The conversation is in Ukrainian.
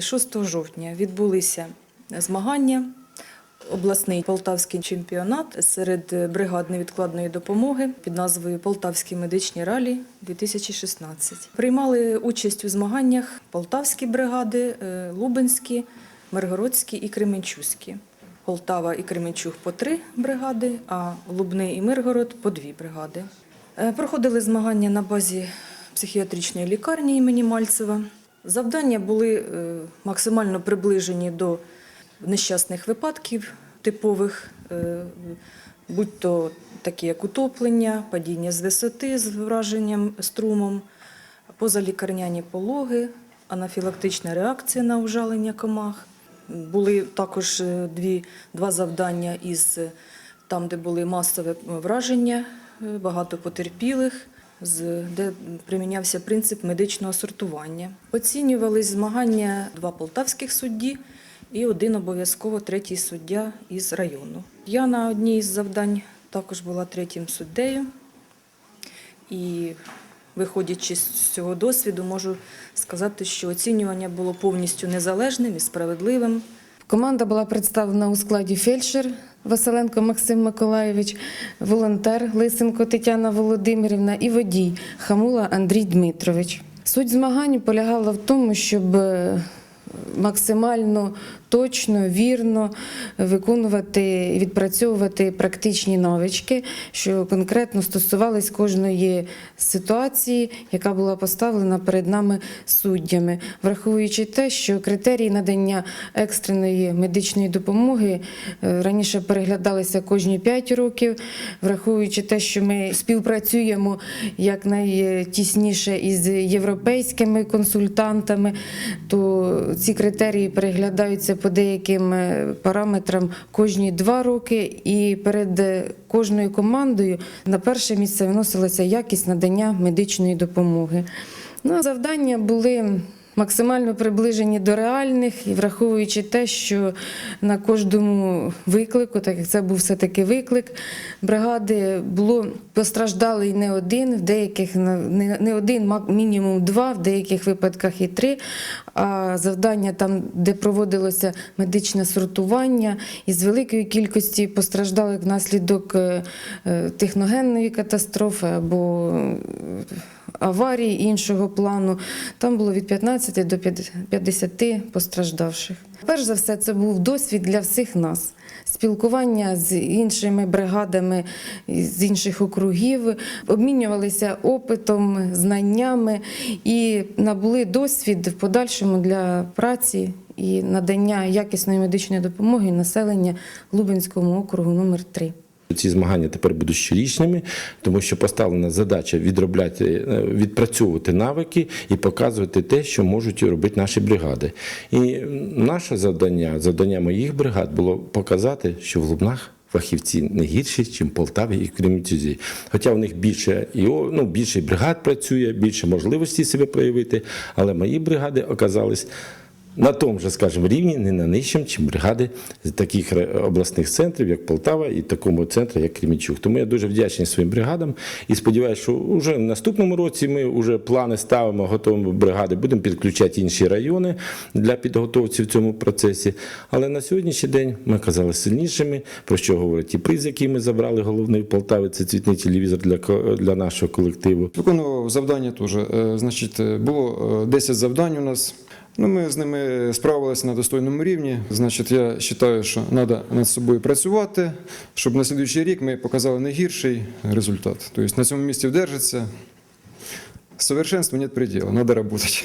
6 жовтня відбулися змагання. Обласний полтавський чемпіонат серед бригад невідкладної допомоги під назвою Полтавські медичні ралі 2016. Приймали участь у змаганнях полтавські бригади, е, лубенські, миргородські і кременчуські. Полтава і Кременчуг по три бригади, а Лубни і Миргород по дві бригади. Е, Проходили змагання на базі психіатричної лікарні імені Мальцева. Завдання були е, максимально приближені до нещасних випадків типових, е, будь то такі як утоплення, падіння з висоти з враженням струмом, позалікарняні пологи, анафілактична реакція на ужалення комах. Були також е, дві, два завдання із там, де були масове враження, багато потерпілих, де примінявся принцип медичного сортування. Оцінювались змагання два полтавських судді і один обов'язково третій суддя із району. Я на одній із завдань також була третім суддею. І виходячи з цього досвіду, можу сказати, що оцінювання було повністю незалежним і справедливим. Команда була представлена у складі фельдшер Василенко Максим Миколаєвич, волонтер Лисенко Тетяна Володимирівна і водій Хамула Андрій Дмитрович. Суть змагань полягала в тому, щоб е, максимально точно, вірно виконувати і відпрацьовувати практичні навички, що конкретно стосувались кожної ситуації, яка була поставлена перед нами суддями, враховуючи те, що критерії надання екстреної медичної допомоги е, раніше переглядалися кожні 5 років, враховуючи те, що ми співпрацюємо якнайтісніше із європейськими консультантами, то ці критерії переглядаються по деяким е, параметрам кожні два роки, і перед е, кожною командою на перше місце виносилася якість надання медичної допомоги. Ну, завдання були максимально приближені до реальних, і враховуючи те, що на кожному виклику, так як це був все-таки виклик, бригади було постраждалий не один, в деяких не один, мінімум два, в деяких випадках і три. А завдання там, де проводилося медичне сортування, із великої кількості постраждалих внаслідок е, е, техногенної катастрофи або аварії іншого плану. Там було від 15 до 50 постраждавших. Перш за все, це був досвід для всіх нас. Спілкування з іншими бригадами з інших округів, обмінювалися опитом, знаннями і набули досвід в подальшому для праці і надання якісної медичної допомоги населення Лубенському округу номер 3 Ці змагання тепер будуть щорічними, тому що поставлена задача відробляти, е, відпрацьовувати навики і показувати те, що можуть робити наші бригади. І наше завдання, завдання моїх бригад було показати, що в Лубнах фахівці не гірші, ніж Полтаві і в Хоча в них більше і ну, більше бригад працює, більше можливостей себе проявити, але мої бригади оказались на тому же, скажімо, рівні, не на нижчому, чим бригади таких обласних центрів, як Полтава, і такому центру, як Кремінчук. Тому я дуже вдячний своїм бригадам і сподіваюся, що вже в наступному році ми вже плани ставимо, готуємо бригади, будемо підключати інші райони для підготовці в цьому процесі. Але на сьогоднішній день ми оказалися сильнішими, про що говорить і приз, який ми забрали головний в Полтаві, це цвітний телевізор для, для нашого колективу. Виконував завдання теж. Е, Значить, е, було е, 10 завдань у нас. Ну, ми з ними справилися на достойному рівні. Значить, я вважаю, що треба над собою працювати, щоб на слідуючий рік ми показали найгірший результат. Тобто на цьому місці вдержаться Совершенству нет предела, надо працювати.